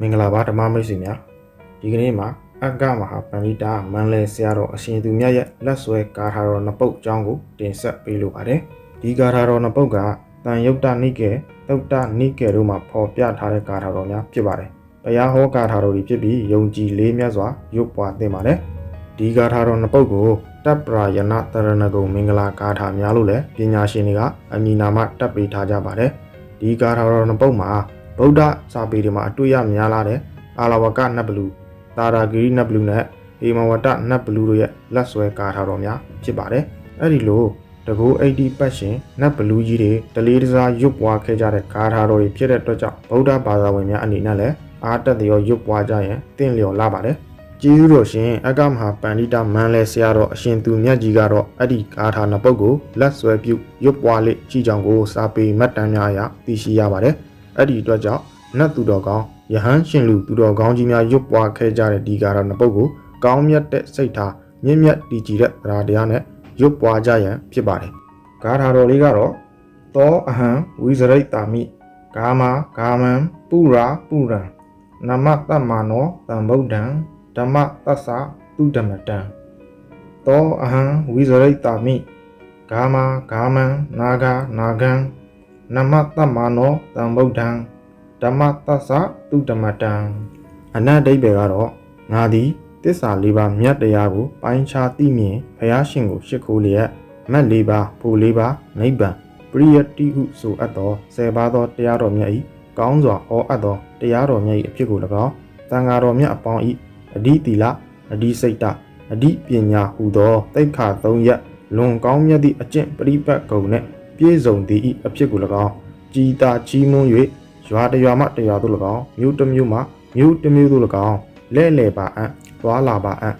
မင်္ဂလာပါဓမ္မမိတ်ဆွေများဒီကနေ့မှာအက္ကမဟာပန္နိတာမန်လဲဆရာတော်အရှင်သူမြတ်ရဲ့လက်ဆွဲဂါထာတော်နှစ်ပုဒ်အကြောင်းကိုတင်ဆက်ပေးလိုပါတယ်ဒီဂါထာတော်နှစ်ပုဒ်ကတန်ယုတ်တနိကေသုတ်တနိကေတို့မှာဖော်ပြထားတဲ့ဂါထာတော်များဖြစ်ပါတယ်ဘုရားဟောဂါထာတော်တွေဖြစ်ပြီးယုံကြည်လေးမြတ်စွာရုပ်ပွားသင့်ပါတယ်ဒီဂါထာတော်နှစ်ပုဒ်ကိုတပ်ပရာယနာတရဏဂုံမင်္ဂလာဂါထာများလို့လည်းပညာရှင်တွေကအမည်နာမတပ်ပေးထားကြပါတယ်ဒီဂါထာတော်နှစ်ပုဒ်မှာ ဗုဒ္ဓစာပေတွေမှာအတွေ့ရများလာတဲ့အာလဝကနတ်ဘလူတာရာဂိရိနတ်ဘလူနဲ့ဟေမဝတ္တနတ်ဘလူတို့ရဲ့လက်ဆွဲကာထားတော်များဖြစ်ပါတယ်။အဲ့ဒီလိုတကူ80ပတ်ရှင်နတ်ဘလူကြီးတွေတလေးတစားရွတ်ပွားခဲ့ကြတဲ့ကာထားတော်တွေဖြစ်တဲ့အတွက်ကြောင့်ဗုဒ္ဓဘာသာဝင်များအနေနဲ့လည်းအားတက်သရောရွတ်ပွားကြရင်တင့်လျော်လာပါတယ်။ကျေးဇူးတော်ရှင်အကမဟာပန္တိတမန်လဲဆရာတော်အရှင်သူမြတ်ကြီးကတော့အဲ့ဒီကာထာနှစ်ပုဒ်ကိုလက်ဆွဲပြုရွတ်ပွားလေးကြီးကြောင်ကိုစာပေမှတ်တမ်းများအရသိရှိရပါတယ်။ အဲ့ဒီအတွက်ကြောင့်နတ်သူတော်ကောင်းယဟန်ရှင်လူသူတော်ကောင်းကြီးများရွတ်ပွားခဲ့ကြတဲ့ဒီကာရနှစ်ပုဒ်ကိုကောင်းမြတ်တဲ့စိတ်ထားမြင့်မြတ်တည်ကြည်တဲ့သရာတရားနဲ့ရွတ်ပွားကြရန်ဖြစ်ပါတယ်။ဂါထာတော်လေးကတော့သောအဟံဝိဇရိတ်တာမိဂာမဂာမံပုရာပုရံနမတမ္မာနောတံဗုဒ္ဓံဓမ္မသစ္စာသူဓမ္မတံသောအဟံဝိဇရိတ်တာမိဂာမဂာမံနာဂာနာဂံ နမတမ္မာနောတံဗုဒ္ဓံဓမ္မသစ္စာသူဓမ္မတံအနတ်ဒိဗေကတော့ငါသည်တစ္ဆာလေးပါးမြတ်တရားကိုပိုင်းခြားသိမြင်ဘုရားရှင်ကိုရှ िख ိုးလျက်မတ်လေးပါးဖို့လေးပါးနိဗ္ဗာန်ပရိယတ္တိဟုဆိုအပ်သောဆယ်ပါးသောတရားတော်မြတ်၏ကောင်းစွာဟောအပ်သောတရားတော်မြတ်၏အဖြစ်ကို၎င်းသံဃာတော်မြတ်အပေါင်း၏အဓိတိလအဓိစိတ်တအဓိပညာဟူသောတိတ်ခါသုံးရက်လွန်ကောင်းမြတ်သည့်အကျင့်ပရိပတ်ကုံနှင့် ပြည့်စုံသည့်၏အဖြစ်ကို၎င်းကြည်တာကြီးမွန်း၍ရွာတစ်ရွာမှတစ်ရွာသို့၎င်းမြို့တစ်မြို့မှမြို့တစ်မြို့သို့၎င်းလဲ့လဲပါအံ့သွားလာပါအံ့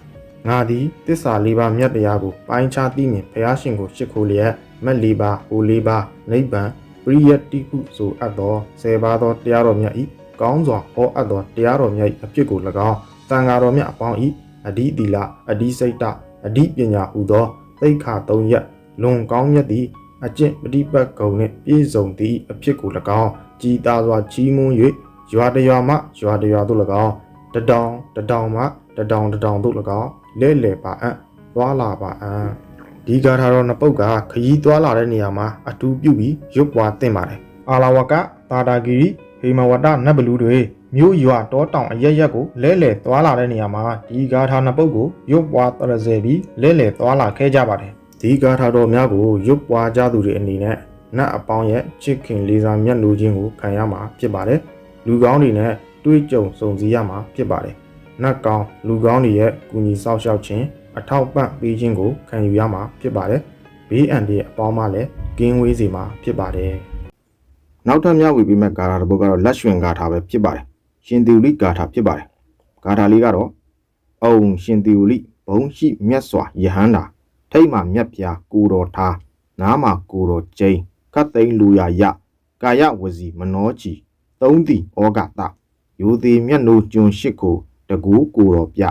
ငါသည်တစ္ဆာလေးပါးမြတ်တရားကိုပိုင်းခြားသိမြင်ဘုရားရှင်ကိုရှ िख ိုးလျက်မက်လေးပါးဟိုလေးပါးနိဗ္ဗာန်ပရိယတ္တိဟုဆိုအပ်သောဆယ်ပါးသောတရားတော်မြတ်၏ကောင်းစွာဟောအပ်သောတရားတော်မြတ်၏အဖြစ်ကို၎င်းတန်ဃာတော်မြတ်အပေါင်း၏အဓိတိလအဓိစိတ်တအဓိပညာဟူသောသိက္ခာ၃ရက်လွန်ကောင်းမြတ်သည့် အကျင့်ပฏิပတ်ကုံနှင့်ပြည့်စုံသည့်အဖြစ်ကို၎င်းကြည်သာစွာကြီးမွန်း၍ရွာတရွာမှရွာတရွာသို့၎င်းတတောင်တတောင်မှတတောင်တတောင်သို့၎င်းလဲလဲပါအံ့သွားလာပါအံ့ဒီဂါထာတော်နှစ်ပုဒ်ကခရီးသွားလာတဲ့နေရာမှာအတူပြုပြီးရွတ်ပွားသင့်ပါတယ်အာလာဝကတာတာဂီရီဟေမဝတ္တနတ်ဘလူတွေမြို့ရွာတောတောင်အရက်ရက်ကိုလဲလဲသွားလာတဲ့နေရာမှာဒီဂါထာနှစ်ပုဒ်ကိုရွတ်ပွားတရစေပြီးလဲလဲသွားလာခဲ့ကြပါတယ် ဒီဂါထာတော်များကိုရွတ်ပွားကြသူတွေအနေနဲ့နတ်အပေါင်းရဲ့ချစ်ခင်လေးစားမြတ်နိုးခြင်းကိုခံရမှာဖြစ်ပါတယ်။လူကောင်းတွေနဲ့တွေ့ကြုံစုံစည်းရမှာဖြစ်ပါတယ်။နတ်ကောင်းလူကောင်းတွေရဲ့ကူညီဆောက်ရှောက်ခြင်းအထောက်ပံ့ပေးခြင်းကိုခံယူရမှာဖြစ်ပါတယ်။ဘေးအန္တရာယ်အပေါင်းမှလည်းကင်းဝေးစေမှာဖြစ်ပါတယ်။နောက်ထပ်မျှဝေပေးမဲ့ဂါထာတစ်ပုဒ်ကတော့လက်ရွှင်ဂါထာပဲဖြစ်ပါတယ်။ရှင်သူလိဂါထာဖြစ်ပါတယ်။ဂါထာလေးကတော့အုံရှင်သူလိဘုံရှိမြတ်စွာယဟန္တာ ထိတ်မှမြတ်ပြာကိုတော်ထားနားမှာကိုတော်ကျိန်းခတ်သိမ်းလူရယကာယဝစီမနောချီသုံးသည်ဩဂတယိုသေးမျက်နှိုးကျွန်းရှိကိုတကူကိုတော်ပြ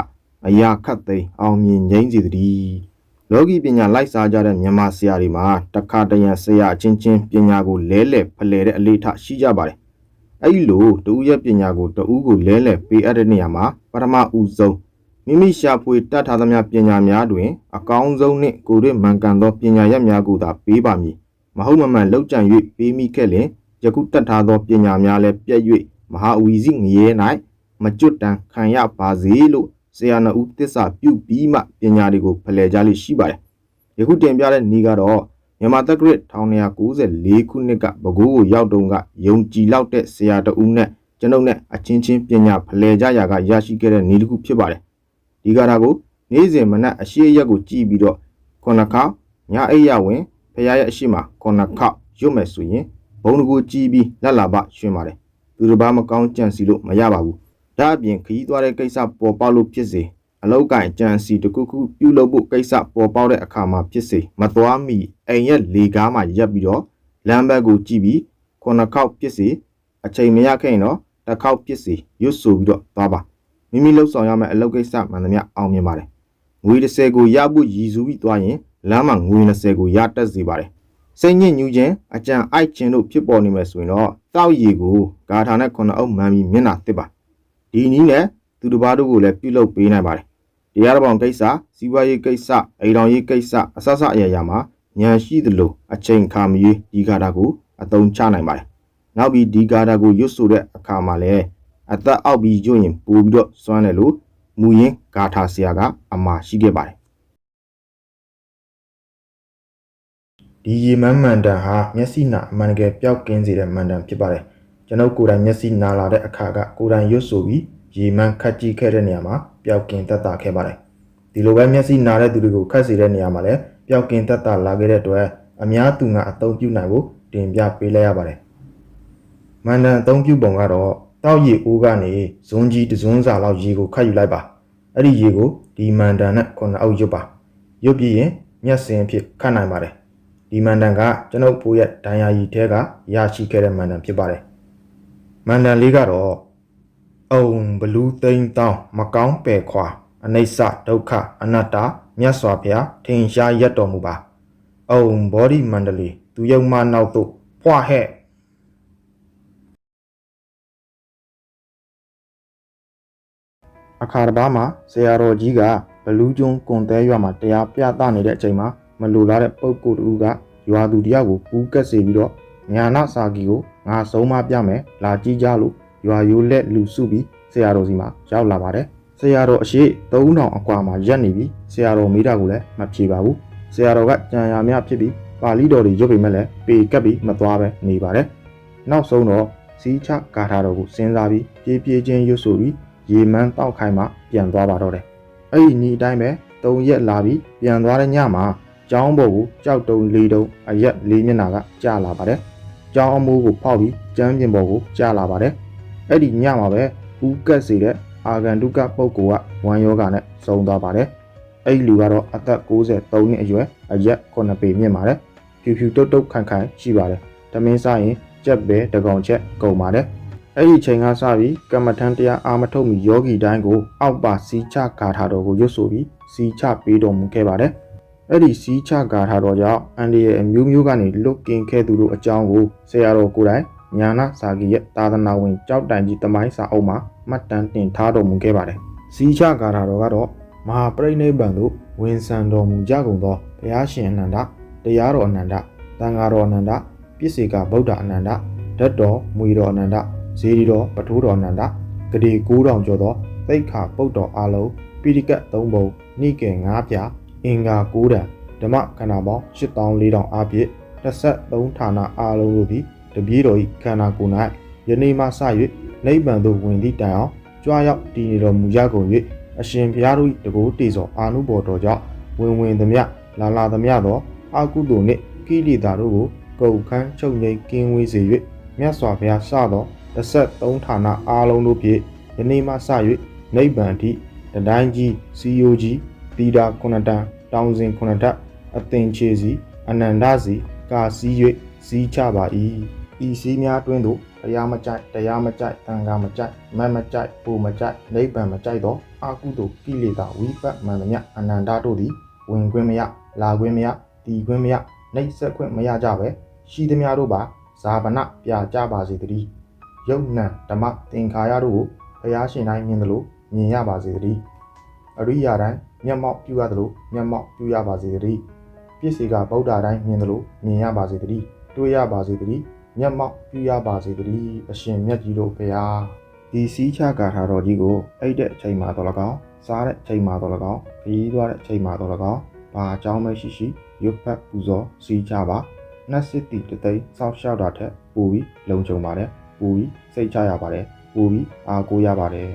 အရာခတ်သိမ်းအောင်မြင်ငိမ့်စီတည်းလောကီပညာလိုက်စားကြတဲ့မြန်မာဆရာတွေမှာတခါတရံဆရာအချင်းချင်းပညာကိုလဲလှယ်ဖလှယ်တဲ့အလေးထားရှိကြပါတယ်အဲ့ဒီလိုတူရဲ့ပညာကိုတူကိုလဲလှယ်ပေးအပ်တဲ့နေရာမှာပထမဦးဆုံး မိမိရှာဖွေတတ်ထားသမျှပညာများတွင် အကောင်းဆုံးနှင့်ကိုယ်တွင်မှန်ကန်သောပညာရပ်များကိုသာပေးပါမည်မဟုတ်မမှန်လောက်ကြံ၍ပေးမိခဲ့လင်ယခုတတ်ထားသောပညာများလည်းပြည့်၍မဟာဝီစီငရဲ၌မကျွတ်တန်ခံရပါစေလို့ဆရာနှုတ်သစ္စာပြုပြီးမှပညာတွေကိုဖလှယ်ကြလိမ့်ရှိပါတယ်ယခုတင်ပြတဲ့ဤကတော့မြန်မာတက္ကရာ1994ခုနှစ်ကပဲခူးကိုရောက်တုန်းကယုံကြည်လောက်တဲ့ဆရာတဦးနဲ့ကျွန်ုပ်နဲ့အချင်းချင်းပညာဖလှယ်ကြရာကရရှိခဲ့တဲ့ဤတစ်ခုဖြစ်ပါတယ် ဒီကရာကိုနေ့စဉ်မနက်အရှိရက်ကိုကြည်ပြီးတော့ခုနှစ်ခါညအိယာဝင်ဖရာရဲ့အရှိမခုနှစ်ခါရွတ်မယ်ဆိုရင်ဘုံတကူကြည်ပြီးလက်လာပရွှင်ပါတယ်သူတစ်ပါးမကောင်းကြံစီလို့မရပါဘူးဒါအပြင်ခရီးသွားတဲ့ကိစ္စပေါ်ပေါက်လို့ဖြစ်စေအလောက်ကင်ကြံစီတစ်ခုခုပြုလုပ်ဖို့ကိစ္စပေါ်ပေါက်တဲ့အခါမှာဖြစ်စေမသွားမီအိမ်ရဲ့လေကားမှာရပ်ပြီးတော့လမ်းဘက်ကိုကြည့်ပြီးခုနှစ်ခေါက်ဖြစ်စေအချိန်မရခဲ့ရင်တော့တစ်ခေါက်ဖြစ်စေရွတ်ဆိုပြီးတော့သွားပါ မိမိလှုပ်ဆောင်ရမယ့်အလုပ်ကိစ္စမှန်သမျှအောင်မြင်ပါတယ်ငွေ30ကိုရဖို့ရည်စူးပြီးသွားရင်လမ်းမှာငွေ20ကိုရတတ်စေပါတယ်စိတ်ညစ်ညူးခြင်းအကြံအိုက်ခြင်းတို့ဖြစ်ပေါ်နေမယ်ဆိုရင်တော့တောက်ရည်ကိုဂါထာနဲ့ခုနှစ်အုပ်မှန်ပြီးမျက်နှာတစ်ပါဒီနည်းနဲ့သူတစ်ပါးတို့ကိုလည်းပြုလုပ်ပေးနိုင်ပါတယ်တရားတော်ကိစ္စစီးပွားရေးကိစ္စအိမ်တော်ရေးကိစ္စအစစအရာရာမှာဉာဏ်ရှိသလိုအချိန်ခါမရွေးဒီကာတာကိုအသုံးချနိုင်ပါတယ်နောက်ပြီးဒီကာတာကိုရွတ်ဆိုတဲ့အခါမှာလည်း အသက်အောက်ပြီးကျွရင်ပို့ပြီးတော့စွမ်းတယ်လို့မူရင်းဂါထာဆရာကအမှားရှိခဲ့ပါတယ်ဒီရေမန်းမန်တန်ဟာမျက်စိနာအမှန်တကယ်ပျောက်ကင်းစေတဲ့မန်တန်ဖြစ်ပါတယ်ကျွန်ုပ်ကိုယ်တိုင်မျက်စိနာလာတဲ့အခါကကိုယ်တိုင်ရွတ်ဆိုပြီးရေမန်းခတ်ကြည့်ခဲ့တဲ့နေရာမှာပျောက်ကင်းသက်သာခဲ့ပါတယ်ဒီလိုပဲမျက်စိနာတဲ့သူတွေကိုခတ်စေတဲ့နေရာမှာလည်းပျောက်ကင်းသက်သာလာခဲ့တဲ့အတွက်အများသူငါအသုံးပြုနိုင်ဖို့တင်ပြပေးလိုက်ရပါတယ်မန်တန်အသုံးပြုပုံကတော့ တောက်ရည်အိုးကနေဇွန်းကြီးတစ်ဇွန်းစာလောက်ရေကိုခတ်ယူလိုက်ပါအဲ့ဒီရေကိုဒီမန်တန်နဲ့ခုနှစ်အုပ်ရွတ်ပါရွတ်ပြီးရင်မျက်စင်အဖြစ်ခတ်နိုင်ပါတယ်ဒီမန်တန်ကကျွန်ုပ်ဖိုးရဲ့ဒဏ်ရာကြီးထဲကရရှိခဲ့တဲ့မန်တန်ဖြစ်ပါတယ်မန်တန်လေးကတော့အုံဘလူးသိန်းတောင်းမကောင်းပယ်ခွာအနိစ္စဒုက္ခအနတ္တမြတ်စွာဘုရားထင်ရှားရက်တော်မူပါအုံဘောဓိမန္တလေးသူယုံမနောက်သို့ဖွာဟဲ့ အခါတစ်ပါးမှာဆရာတော်ကြီးကဘလူးကျွန်းကွန်တဲရွာမှာတရားပြသနေတဲ့အချိန်မှာမလိုလားတဲ့ပုဂ္ဂိုလ်တူကရွာသူတယောက်ကိုပူးကက်စေပြီးတော့ညာနာစာကီကိုငါဆုံးမပြမယ်လာကြည့်ကြလို့ရွာရိုးလက်လူစုပြီးဆရာတော်စီမှာရောက်လာပါတယ်ဆရာတော်အရှိ3000အကွာမှာရက်နေပြီးဆရာတော်မိတာကိုလည်းမဖြေပါဘူးဆရာတော်ကကြံရမြဖြစ်ပြီးပါဠိတော်တွေရွတ်ပေမဲ့လည်းပေကပ်ပြီးမသွားပဲနေပါတယ်နောက်ဆုံးတော့စီးချဂါထာတော်ကိုစဉ်းစားပြီးပြေးပြေးချင်းရွတ်ဆိုပြီး ရေမန်းတောက်ခိုင်းမှပြန်သွားပါတော့တယ်အဲ့ဒီညီအတိုင်းပဲ၃ရက်လာပြီးပြန်သွားတဲ့ညမှာကျောင်းပေါ်ကိုကြောက်တုံလေးတုံအရက်လေးမျက်နှာကကျလာပါတယ်ကျောင်းအမိုးကိုဖောက်ပြီးကျမ်းပြင်ပေါ်ကိုကျလာပါတယ်အဲ့ဒီညမှာပဲဦးကက်စီတဲ့အာဂန္တုကပုဂ္ဂိုလ်ကဝမ်းယောဂနဲ့ဆုံးသွားပါတယ်အဲ့ဒီလူကတော့အသက်63နှစ်အရွယ်အရက်9ပေမြင့်ပါတယ်ဖြူဖြူတုတ်တုတ်ခန့်ခန့်ရှိပါတယ်တမင်းစားရင်ကြက်ပဲတကောင်ချက်ကုန်ပါတယ် အဲ့ဒီချိန်ကစပြီးကမ္မထန်တရားအာမထုတ်မီယောဂီတိုင်းကို အောက်ပါစီးချဂါထာတော်ကိုရွတ်ဆိုပြီးစီးချပေးတော်မူခဲ့ပါတယ်အဲ့ဒီစီးချဂါထာတော်ကြောင့်အန်ဒီရဲ့အမျိုးမျိုးကနေလွတ်ကင်ခဲ့သူတို့အကြောင်းကိုဆရာတော်ကိုယ်တိုင်ညာနာစာကီရဲ့သာသနာဝင်ကြောက်တိုင်ကြီးတမိုင်းစာအုပ်မှာမှတ်တမ်းတင်ထားတော်မူခဲ့ပါတယ်။စီးချဂါထာတော်ကတော့မဟာပရိနိဗ္ဗာန်သို့ဝင်ဆံတော်မူကြကုန်သောဘုရားရှင်အနန္တတရားတော်အနန္တသံဃာတော်အနန္တပြည့်စေကဗုဒ္ဓအနန္တဓာတ်တော်မွေတော်အနန္တ ဇေဒီတော်ပထိုးတော်အနန္တဂတိ9000ကျော်သောသိက္ခာပုတ်တော်အလုံးပိဋကတ်3ပုံနှိကေ9ပြအင်္ဂါ9တန်ဓမ္မခန္ဓာပေါင်း8400အားဖြင့်23ဌာနအားလုံးတို့သည်တပြေးတော်၏ခန္ဓာကိုယ်၌ယနေ့မှစ၍နိဗ္ဗာန်သို့ဝင်သည့်တိုင်အောင်ကြွားရောက်တည်နေတော်မူကြကုန်၍အရှင်ဘုရားတို့၏တကူတည်သောအာနုဘော်တော်ကြောင့်ဝင်ဝင်သမျှလာလာသမျှသောအာကုသိုလ်နှင့်ကိလေသာတို့ကိုကုန်ခန်းချုပ်ငြိမ်ကင်းဝေးစေ၍မြတ်စွာဘုရားစသော13ဌာနအားလုံးတို့ဖြင့်ယနေ့မှစ၍နိဗ္ဗာန်ထိတတိုင်းကြီးစီယိုကြီးတီတာခုနတန်တောင်စဉ်ခုနထအသင်ချေစီအနန္တစီကာစီ၍စီးချပါ၏ဤစည်းများတွင်သို့တရားမကြိုက်တရားမကြိုက်တန်ခါမကြိုက်မတ်မကြိုက်ပူမကြိုက်နိဗ္ဗာန်မကြိုက်သောအာကုသိုလ်ကိလေသာဝိပတ်မှန်သမျှအနန္တတို့သည်ဝင်ခွင့်မရလာခွင့်မရတည်ခွင့်မရနှိပ်စက်ခွင့်မရကြပဲရှိသမျှတို့ပါဇာဗနပြကြပါစေတည်း ယုတ်နံဓမ္မသင်္ခါရတို့ကိုဘုရားရှင်တိုင်းမြင်သလိုမြင်ရပါစေတည်းအရိယာတိုင်းမျက်မှောက်ပြုရသလိုမျက်မှောက်ပြုရပါစေတည်းပြည့်စေကဗုဒ္ဓတိုင်းမြင်သလိုမြင်ရပါစေတည်းတွေ့ရပါစေတည်းမျက်မှောက်ပြုရပါစေတည်းအရှင်မြတ်ကြီးတို့ဘုရားဒီစီးချဂါထာတော်ကြီးကိုအိတ်တဲ့အချိန်မှာတော့၎င်းစားတဲ့အချိန်မှာတော့၎င်းခရီးသွားတဲ့အချိန်မှာတော့၎င်းဘာအကြောင်းမရှိရှိရွတ်ဖတ်ပူဇော်စီးချပါနှက်စစ်တီတသိန်းစောက်ရှောက်တာထက်ပိုပြီးလုံခြုံပါတယ် ပိုပြီးစိတ်ချရပါတယ်ပိုပြီးအားကိုးရပါတယ်